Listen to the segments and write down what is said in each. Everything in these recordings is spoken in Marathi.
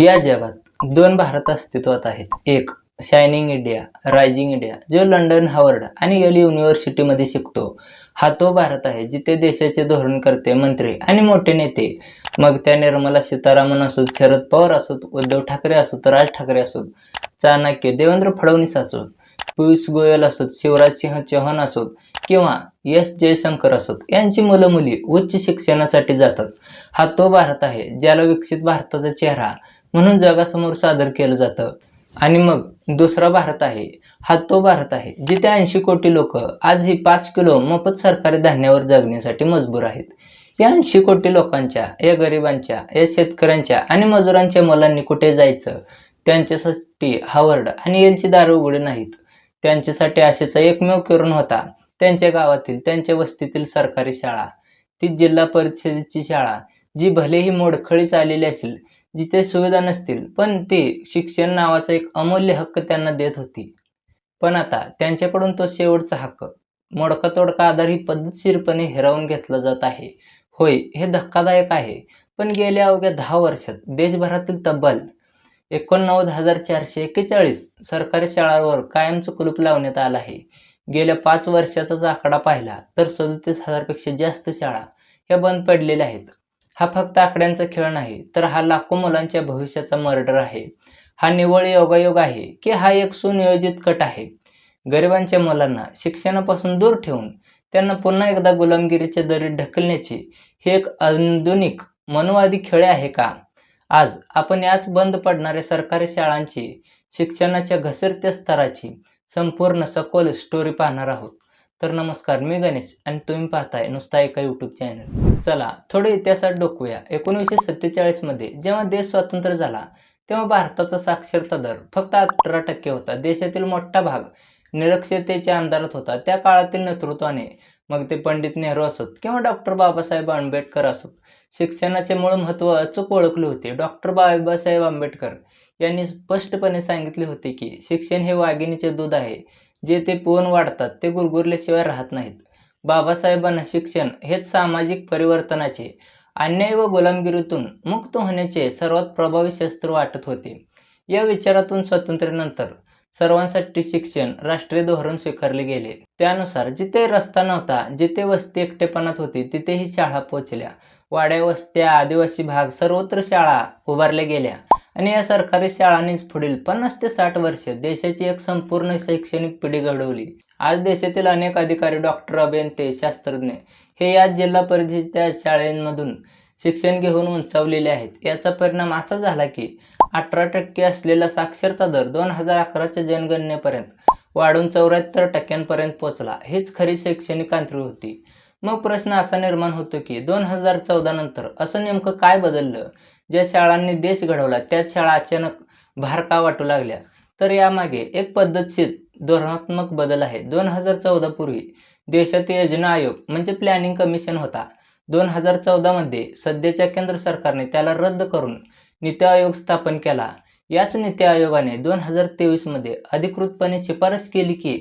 या जगात दोन भारत अस्तित्वात आहेत. एक शायनिंग इंडिया रायजिंग इंडिया जो लंडन हावर्ड आणि यल युनिव्हर्सिटीमध्ये शिकतो. हा तो भारत आहे जिथे देशाचे धोरणकर्ते मंत्री आणि मोठे नेते मग त्या निर्मला सीतारामन असोत शरद पवार असोत उद्धव ठाकरे असोत राज ठाकरे असोत चाणक्य देवेंद्र फडणवीस असोत पियुष गोयल असोत शिवराज सिंह चौहान असोत किंवा एस जयशंकर असोत. यांची मुलं मुली उच्च शिक्षणासाठी जातात. हा तो भारत आहे ज्याला विकसित भारताचा चेहरा म्हणून जगासमोर सादर केलं जातं. आणि मग दुसरा भारत आहे. हा तो भारत आहे जिथे ऐंशी कोटी लोक आजही पाच किलो मोफत सरकारी धान्यावर जगण्यासाठी मजबूर आहेत. या ऐंशी कोटी लोकांच्या या गरिबांच्या या शेतकऱ्यांच्या आणि मजुरांच्या मुलांनी कुठे जायचं? त्यांच्यासाठी हावर्ड आणि यांची दारं उघडे नाहीत. त्यांच्यासाठी आशेचा एकमेव किरण होता. त्यांच्या गावातील त्यांच्या वस्तीतील सरकारी शाळा ती जिल्हा परिषदेची शाळा जी भलेही मोडखळीस आलेली असेल जिथे सुविधा नसतील पण ती शिक्षण नावाचा एक अमूल्य हक्क त्यांना देत होती. पण आता त्यांच्याकडून तो शेवटचा हक्क मोडका तोडका आधार ही पद्धतशीरपणे हिरावून घेतला जात आहे. होय हे धक्कादायक आहे पण गेल्या अवघ्या दहा वर्षात देशभरातील तब्बल एकोणनव्वद हजार चारशे एक्केचाळीस सरकारी शाळांवर कायमचं कुलूप लावण्यात आलं आहे. गेल्या पाच वर्षाचाच आकडा पाहिला तर सदतीस हजारपेक्षा जास्त शाळा ह्या बंद पडलेल्या आहेत. हा फक्त आकड्यांचा खेळ नाही तर हा लाखो मुलांच्या भविष्याचा मर्डर आहे. हा निवळ योगायोग आहे की हा एक सुनियोजित कट आहे? गरिबांच्या मुलांना शिक्षणापासून दूर ठेवून त्यांना पुन्हा एकदा गुलामगिरीच्या दरीत ढकलण्याचे हे एक आधुनिक मनोवादी खेळ आहे का? आज आपण याच बंद पडणाऱ्या सरकारी शाळांची शिक्षणाच्या घसरत्या स्तराची संपूर्ण सखोल स्टोरी पाहणार आहोत. तर नमस्कार मी गणेश आणि तुम्ही पाहताय नुसता एका यूट्यूब चॅनल चला थोडे इतिहासात डोकूया. एकोणीसशे सत्तेचाळीसमध्ये जेव्हा देश स्वतंत्र झाला तेव्हा भारताचा साक्षरता दर फक्त अठरा टक्के होता. देशातील मोठा भाग निरक्षरतेच्या अंधारात होता. त्या काळातील नेतृत्वाने मग ते पंडित नेहरू असोत किंवा डॉक्टर बाबासाहेब आंबेडकर असोत शिक्षणाचे मूळ महत्त्व अचूक ओळखले होते. डॉक्टर बाबासाहेब आंबेडकर यांनी स्पष्टपणे सांगितले होते की शिक्षण हे वाघिणीचे दूध आहे. जे ते वाढतात ते गुरगुरल्याशिवाय राहत नाहीत. बाबासाहेबांना शिक्षण हेच सामाजिक परिवर्तनाचे अन्याय व गुलामगिरीतून मुक्त होण्याचे सर्वात प्रभावी शस्त्र वाटत होते. या विचारातून स्वातंत्र्यानंतर सर्वांसाठी शिक्षण राष्ट्रीय धोरण स्वीकारले गेले. त्यानुसार जिथे रस्ता नव्हता जिथे वस्ती एकटेपणात होती तिथेही शाळा पोचल्या. वाड्या वस्त्या आदिवासी भाग सर्वत्र शाळा उभारल्या गेल्या. आणि या सरकारी शाळांनीच पुढील पन्नास ते साठ वर्ष देशाची एक संपूर्ण शैक्षणिक पिढी घडवली. आज देशातील अनेक अधिकारी डॉक्टर अभियंते शास्त्रज्ञ हे याच जिल्हा परिषदेच्या शाळेमधून शिक्षण घेऊन उंचावलेले आहेत. याचा परिणाम असा झाला की अठरा टक्के असलेला साक्षरता दर दोन हजार अकराच्या जनगणनेपर्यंत वाढून चौऱ्याहत्तर टक्क्यांपर्यंत पोहोचला हीच खरी शैक्षणिक आंतरी होती. मग प्रश्न असा निर्माण होतो की दोन हजार चौदा नंतर असं नेमकं काय बदललं? ज्या शाळांनी देश घडवला त्याच शाळा अचानक भार का वाटू लागल्या. तर यामागे एक पद्धतशीर धोरणात्मक बदल आहे. दोन हजार चौदा पूर्वी देशात योजना आयोग म्हणजे प्लॅनिंग कमिशन होता. दोन हजार चौदामध्ये सध्याच्या केंद्र सरकारने त्याला रद्द करून नीती आयोग स्थापन केला. याच नीती आयोगाने दोन हजार तेवीसमध्ये अधिकृतपणे शिफारस केली की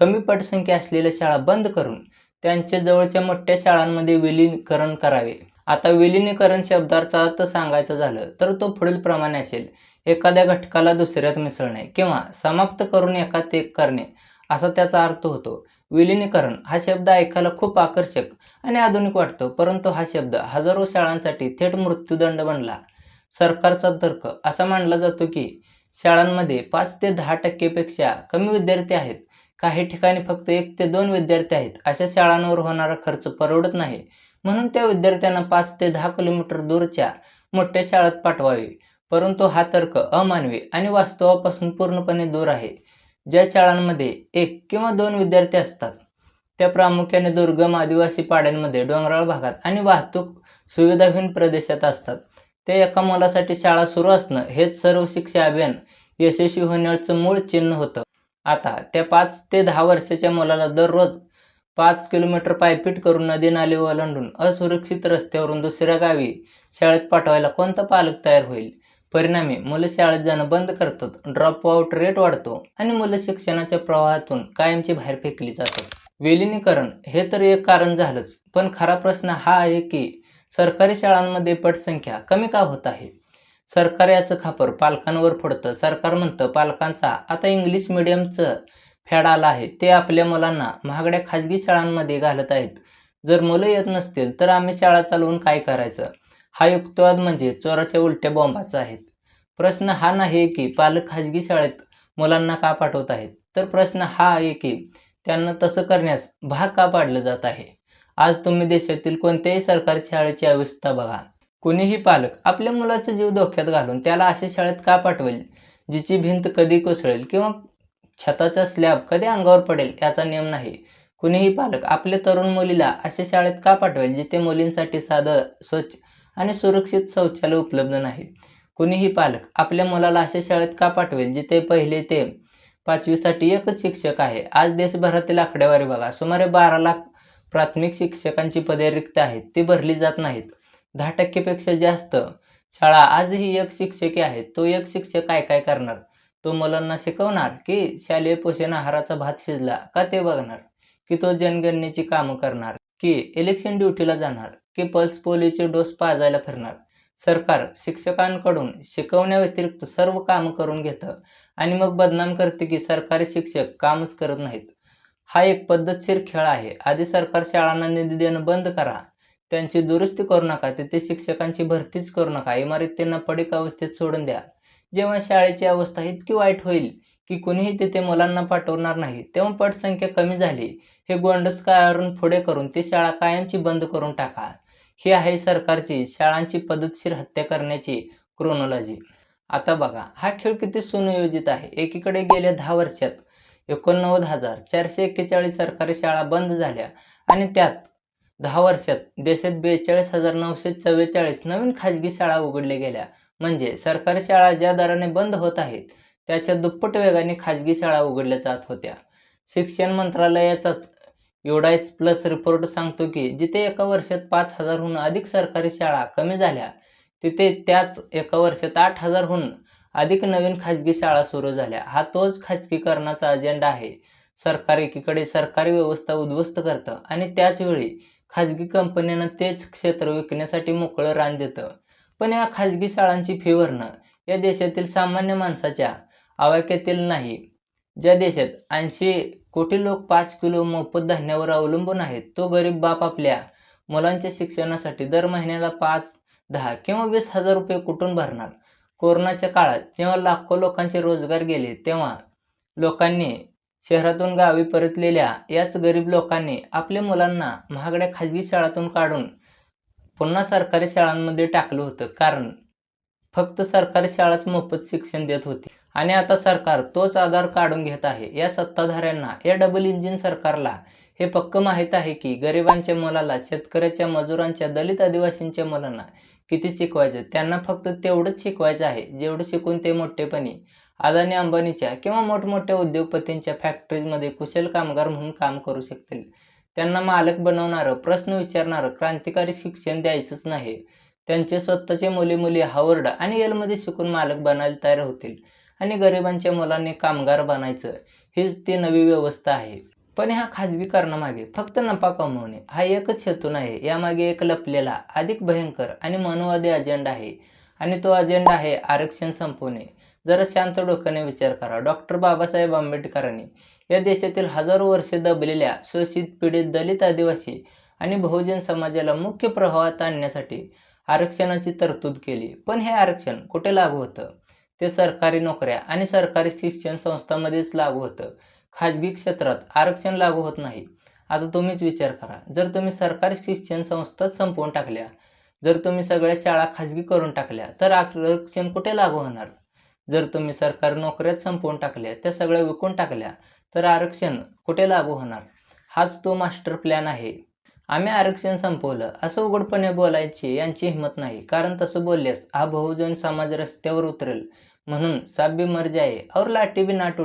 कमी पटसंख्या असलेल्या शाळा बंद करून त्यांच्या जवळच्या मोठ्या शाळांमध्ये विलीनीकरण करावे. आता विलिनीकरण शब्दाचा अर्थ सांगायचं झालं तर तो पुढील प्रमाणे असेल. एखाद्या घटकाला दुसऱ्यात मिसळणे किंवा समाप्त करून एकात एक करणे असा त्याचा अर्थ होतो. विलिनीकरण हा शब्द ऐकायला खूप आकर्षक आणि आधुनिक वाटतो परंतु हा शब्द हजारो शाळांसाठी थेट मृत्यूदंड बनला. सरकारचा तर्क असा मानला जातो की शाळांमध्ये पाच ते दहा टक्केपेक्षा कमी विद्यार्थी आहेत. काही ठिकाणी फक्त एक ते दोन विद्यार्थी आहेत अशा शाळांवर होणारा खर्च परवडत नाही. म्हणून त्या विद्यार्थ्यांना पाच ते दहा किलोमीटर दूरच्या मोठ्या शाळेत पाठवावे. परंतु हा तर्क अमानवी आणि वास्तवापासून पूर्णपणे दूर आहे. ज्या शाळांमध्ये एक किंवा दोन विद्यार्थी असतात त्या प्रामुख्याने दुर्गम आदिवासी पाड्यांमध्ये डोंगराळ भागात आणि वाहतूक सुविधाहीन प्रदेशात असतात. त्या एका मुलासाठी शाळा सुरू असणं हेच सर्व शिक्षा अभियान यशस्वी होण्याचं मूळ चिन्ह होतं. आता त्या पाच ते दहा वर्षाच्या मुलाला दररोज पाच किलोमीटर पायपीट करून नदी नाले ओलांडून असुरक्षित रस्त्यावरून दुसऱ्या गावी शाळेत पाठवायला कोणता पालक तयार होईल? परिणामी मुलं शाळेत जाणं बंद करतात. ड्रॉप आउट रेट वाढतो आणि मुलं शिक्षणाच्या प्रवाहातून कायमची बाहेर फेकली जातात. विलिनीकरण हे तर एक कारण झालंच पण खरा प्रश्न हा आहे की सरकारी शाळांमध्ये पटसंख्या कमी का होत आहे? सरकार याचं खापर पालकांवर फोडतं. सरकार म्हणतं पालकांचा आता इंग्लिश मिडियमचं फॅड आला आहे. ते आपल्या मुलांना महागड्या खाजगी शाळांमध्ये घालत आहेत. जर मुलं येत नसतील तर आम्ही शाळा चालवून काय करायचं? हा युक्तिवाद म्हणजे चोराच्या उलट्या बॉम्बाचा आहे. प्रश्न हा नाही की पालक खाजगी शाळेत मुलांना का पाठवत आहेत? तर प्रश्न हा आहे की त्यांना तसं करण्यास भाग का पाडलं जात आहे? आज तुम्ही देशातील कोणत्याही सरकारी शाळेची अवस्था बघा. कुणीही पालक आपल्या मुलाचा जीव धोक्यात घालून त्याला अशा शाळेत का पाठवेल? जिची भिंत कधी कोसळेल किंवा छताचा स्लॅब कधी अंगावर पडेल याचा नियम नाही. कुणीही पालक आपल्या तरुण मुलीला अशा शाळेत का पाठवेल जिथे मुलींसाठी साधं स्वच्छ आणि सुरक्षित शौचालय उपलब्ध नाही? कुणीही पालक आपल्या मुलाला अशा शाळेत का पाठवेल जिथे पहिले ते पाचवीसाठी एकच शिक्षक आहे? आज देशभरातील आकडेवारी बघा. सुमारे बारा लाख प्राथमिक शिक्षकांची पदे रिक्त आहेत. ती भरली जात नाहीत. दहा टक्केपेक्षा जास्त शाळा आजही एक शिक्षकी आहेत. तो एक शिक्षक काय काय करणार? तो मुलांना शिकवणार की शालेय पोषण आहाराचा भात शिजला का ते बघणार? की तो जनगणनेची कामं करणार? की इलेक्शन ड्युटीला जाणार? की पल्स पोलिओचे डोस पाजायला फिरणार? सरकार शिक्षकांकडून शिकवण्याव्यतिरिक्त सर्व कामं करून घेतं आणि मग बदनाम करते की सरकारी शिक्षक कामच करत नाहीत. हा एक पद्धतशीर खेळ आहे. आधी सरकार शाळांना निधी देणं बंद करा. त्यांची दुरुस्ती करू नका. तिथे शिक्षकांची भरतीच करू नका. इमारतींना पडीक अवस्थेत सोडून द्या. जेव्हा शाळेची अवस्था इतकी वाईट होईल की कुणीही तिथे मुलांना पाठवणार नाही तेव्हा पटसंख्या कमी झाली. हे गोंडस कारण पुढे करून ती शाळा कायमची बंद करून टाका. ही आहे सरकारची शाळांची पद्धतशीर हत्या करण्याची क्रोनॉलॉजी आता बघा हा खेळ किती सुनियोजित आहे? एकीकडे गेल्या दहा वर्षात एकोणनव्वद हजार चारशे एक्केचाळीस सरकारी शाळा बंद झाल्या आणि त्यात दहा वर्षात देशात बेचाळीस हजार नऊशे चव्वेचाळीस नवीन खाजगी शाळा उघडल्या गेल्या. म्हणजे सरकारी शाळा ज्या दराने बंद होत आहेत त्याच्या दुप्पट वेगाने खाजगी शाळा उघडल्या जात होत्या. शिक्षण मंत्रालयाचाच युडाईस प्लस रिपोर्ट सांगतो की जिथे एका वर्षात पाच हजारहून अधिक सरकारी शाळा कमी झाल्या तिथे त्याच एका वर्षात आठ हजारहून अधिक नवीन खाजगी शाळा सुरू झाल्या. हा तोच खाजगीकरणाचा अजेंडा आहे. सरकार एकीकडे सरकारी व्यवस्था उद्ध्वस्त करतं आणि त्याच वेळी खाजगी कंपन्यांना तेच क्षेत्र विकण्यासाठी मोकळं रान देतं. पण या खाजगी शाळांची फी भरणं या देशातील सामान्य माणसाच्या आवाक्यातील नाही. ज्या देशात ऐंशी कोटी लोक पाच किलो मोफत धान्यावर अवलंबून आहेत तो गरीब बाप आपल्या मुलांच्या शिक्षणासाठी दर महिन्याला पाच दहा किंवा वीस हजार रुपये कुठून भरणार? कोरोनाच्या काळात जेव्हा लाखो लोकांचे रोजगार गेले तेव्हा लोकांनी शहरातून गावी परतलेल्या याच गरीब लोकांनी आपल्या मुलांना महागड्या खाजगी शाळातून काढून पुन्हा सरकारी शाळांमध्ये टाकलं होतं कारण फक्त सरकारी शाळाच मोफत शिक्षण देत होती. आणि आता सरकार तोच आधार काढून घेत आहे. या सत्ताधाऱ्यांना या डबल इंजिन सरकारला हे पक्क माहीत आहे की गरिबांच्या मुलाला शेतकऱ्याच्या मजुरांच्या दलित आदिवासींच्या मुलांना किती शिकवायचं? त्यांना फक्त तेवढंच शिकवायचं आहे जेवढं शिकून ते मोठेपणी अदानी अंबानीच्या किंवा मोठमोठ्या उद्योगपतींच्या फॅक्टरीजमध्ये कुशल कामगार म्हणून काम करू शकतील. त्यांना मालक बनवणारं प्रश्न विचारणारं क्रांतिकारी शिक्षण द्यायचंच नाही. त्यांचे स्वतःचे मुली मुली हावर्ड आणि येलमध्ये शिकून मालक बनायला तयार होतील आणि गरिबांच्या मुलांनी कामगार बनायचं हीच ती नवी व्यवस्था आहे. पण ह्या खाजगीकरणामागे फक्त नफा कमवणे हा एकच हेतू नाही यामागे एक लपलेला अधिक भयंकर आणि मनोवादी अजेंडा आहे. आणि तो अजेंडा आहे आरक्षण संपवणे. जरा शांत डोक्याने विचार करा. डॉक्टर बाबासाहेब आंबेडकरांनी या देशातील हजारो वर्षे दबलेल्या शोषित पीडित दलित आदिवासी आणि बहुजन समाजाला मुख्य प्रवाहात आणण्यासाठी आरक्षणाची तरतूद केली. पण हे आरक्षण कुठे लागू होतं? ते सरकारी नोकऱ्या आणि सरकारी शिक्षण संस्थांमध्येच लागू होतं. खाजगी क्षेत्रात आरक्षण लागू होत नाही. आता तुम्हीच विचार करा. जर तुम्ही सरकारी शिक्षण संस्थाच संपवून टाकल्या जर तुम्ही सगळ्या शाळा खाजगी करून टाकल्या तर आरक्षण कुठे लागू होणार? जर तुम्ही सरकारी नोकऱ्याच संपवून टाकल्या त्या सगळ्या विकून टाकल्या तर आरक्षण कुठे लागू होणार? हाच तो मास्टर प्लॅन आहे. आम्ही आरक्षण संपवलं असं उघडपणे बोलायची यांची हिंमत नाही. कारण तसं बोलल्यास हा बहुजन समाज रस्त्यावर उतरेल. म्हणून साबी मर्जी आहे और लाठी बी नाट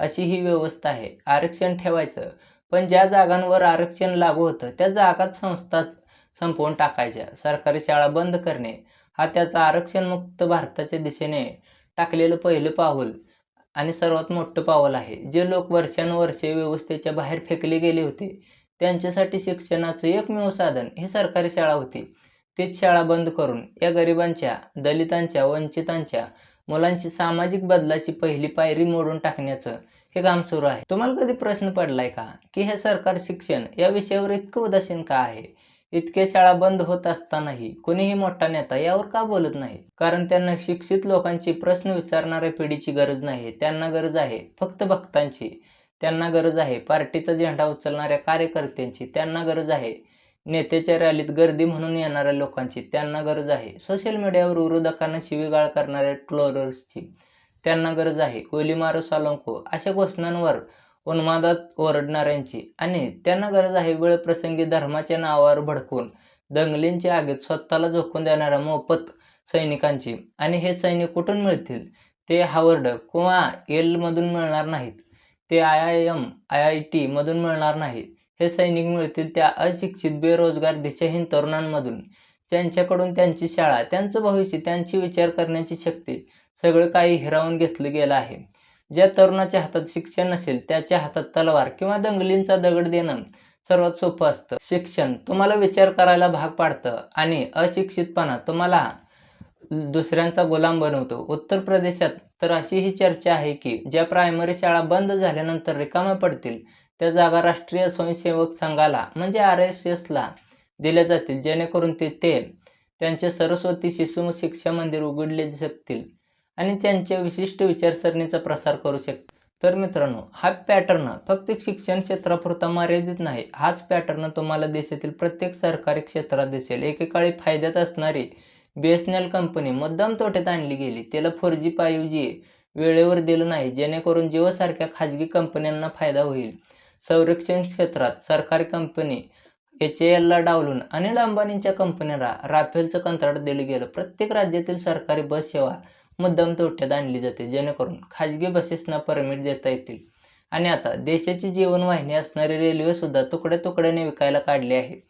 अशी ही व्यवस्था आहे. आरक्षण ठेवायचं. पण ज्या जागांवर आरक्षण लागू होतं त्या जागाच संस्थाच संपवून टाकायच्या. सरकारी शाळा बंद करणे हा त्याचा आरक्षणमुक्त भारताच्या दिशेने टाकलेलं पहिलं पाऊल आणि सर्वात मोठं पाऊल आहे. जे लोक वर्षानुवर्षे व्यवस्थेच्या बाहेर फेकले गेले होते त्यांच्यासाठी शिक्षणाचं एकमेव साधन ही सरकारी शाळा होती. तीच शाळा बंद करून या गरिबांच्या दलितांच्या वंचितांच्या मुलांची सामाजिक बदलाची पहिली पायरी मोडून टाकण्याचं हे काम सुरू आहे. तुम्हाला कधी प्रश्न पडलाय का की हे सरकार शिक्षण या विषयावर इतकं उदासीन का आहे? इतक्या शाळा बंद होत असतानाही कोणीही मोठा नेता यावर का बोलत नाही? कारण त्यांना शिक्षित लोकांची प्रश्न विचारणाऱ्या पिढीची गरज नाही त्यांना गरज आहे फक्त भक्तांची. त्यांना गरज आहे पार्टीचा झेंडा उचलणाऱ्या कार्यकर्त्यांची त्यांना गरज आहे नेत्याच्या रॅलीत गर्दी म्हणून येणाऱ्या लोकांची त्यांना गरज आहे सोशल मीडियावर विरोधकांना शिवीगाळ करणाऱ्या ट्रोलर्सची त्यांना गरज आहे गोली मारो सालोंको अशा घोषणांवर उन्मादात ओरडणाऱ्यांची. आणि त्यांना गरज आहे वेळ प्रसंगी धर्माच्या नावावर भडकून. दंगलींच्या आगीत स्वतःला झोकून देणाऱ्या मोफत सैनिकांची. आणि हे सैनिक कुठून मिळतील? ते हावर्ड किंवा एलमधून मिळणार नाहीत. ते I I M I I T मधून मिळणार नाहीत. हे सैनिक मिळतील त्या अशिक्षित बेरोजगार दिशाहीन तरुणांमधून. त्यांच्याकडून त्यांची शाळा त्यांचं भविष्य त्यांची विचार करण्याची शक्ती सगळं काही हिरावून घेतलं गेलं आहे. ज्या तरुणाच्या हातात शिक्षण नसेल त्याच्या हातात तलवार किंवा दंगलींचा दगड देणं सर्वात सोपं असतं. शिक्षण तुम्हाला विचार करायला भाग पाडतं आणि अशिक्षितपणा तुम्हाला दुसऱ्यांचा गुलाम बनवतो. उत्तर प्रदेशात तर अशी ही चर्चा आहे की ज्या प्रायमरी शाळा बंद झाल्यानंतर रिकाम्या पडतील त्या जागा राष्ट्रीय स्वयंसेवक संघाला म्हणजे आर एस एसला दिल्या जातील जेणेकरून ते ते त्यांचे सरस्वती शिशु शिक्षा मंदिर उघडले शकतील आणि त्यांच्या विशिष्ट विचारसरणीचा प्रसार करू शकते. तर मित्रांनो हा पॅटर्न फक्त शिक्षण क्षेत्रापुरता मर्यादित नाही. हाच पॅटर्न तुम्हाला देशातील प्रत्येक सरकारी क्षेत्रात दिसेल. एकेकाळी फायद्यात असणारी B S N L company मुद्दाम तोट्यात आणली गेली. त्याला फोर जी फाईव्ह जी वेळेवर दिलं नाही. जेणेकरून जिओसारख्या खाजगी कंपन्यांना फायदा होईल. संरक्षण क्षेत्रात सरकारी कंपनी एच ए एलला डावलून अनिल अंबानींच्या कंपनीला राफेलचं कंत्राट दिलं गेलं. प्रत्येक राज्यातील सरकारी बस सेवा मुद्दाम तोट्यात आणली जाते. जेणेकरून खाजगी बसेसना परमिट देता येतील. आणि आता देशाची जीवनवाहिनी असणारी रेल्वे सुद्धा तुकड्या तुकड्याने विकायला काढली आहे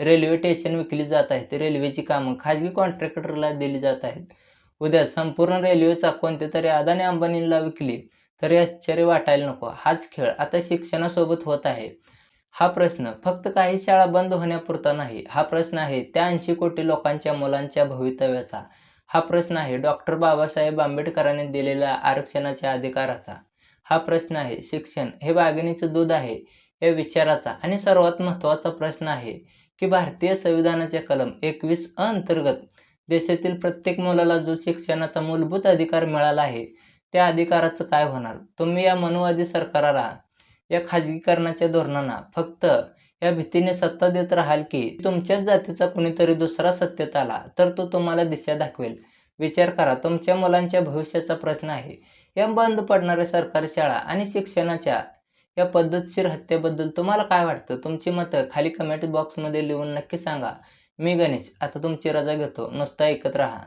रेल्वे स्टेशन विकली जात आहेत. रेल्वेची कामं खाजगी कॉन्ट्रॅक्टरला दिली जात आहेत. उद्या संपूर्ण रेल्वेचा कोणत्या तरी अदानी अंबानींना विकली तरी आश्चर्य वाटायला नको. हाच खेळ आता शिक्षणासोबत होत आहे. हा प्रश्न फक्त काही शाळा बंद होण्यापुरता नाही. हा प्रश्न आहे त्या ऐंशी कोटी लोकांच्या मुलांच्या भवितव्याचा. हा प्रश्न आहे. डॉक्टर बाबासाहेब आंबेडकरांनी दिलेल्या आरक्षणाच्या अधिकाराचा. हा प्रश्न आहे. शिक्षण हे वाघिणीचं दूध आहे. या विचाराचा आणि सर्वात महत्त्वाचा प्रश्न आहे की भारतीय संविधानाचे कलम एकवीस अंतर्गत देशातील प्रत्येक मुलाला जो शिक्षणाचा मूलभूत अधिकार मिळाला आहे त्या अधिकाराचं काय होणार? तुम्ही या मनुवादी सरकाराला या खाजगीकरणाच्या धोरणांना फक्त या भीतीने सत्ता देत राहाल की तुमच्याच जातीचा कुणीतरी दुसरा सत्तेत आला तर तो तुम्हाला दिशा दाखवेल. विचार करा तुमच्या मुलांच्या भविष्याचा प्रश्न आहे. या बंद पडणाऱ्या सरकारी शाळा आणि शिक्षणाच्या या पद्धतशीर हत्येबद्दल तुम्हाला काय वाटतं? तुमची मतं खाली कमेंट बॉक्समध्ये लिहून नक्की सांगा. मी गणेश आता तुमची रजा घेतो. नुसता ऐकत राहा.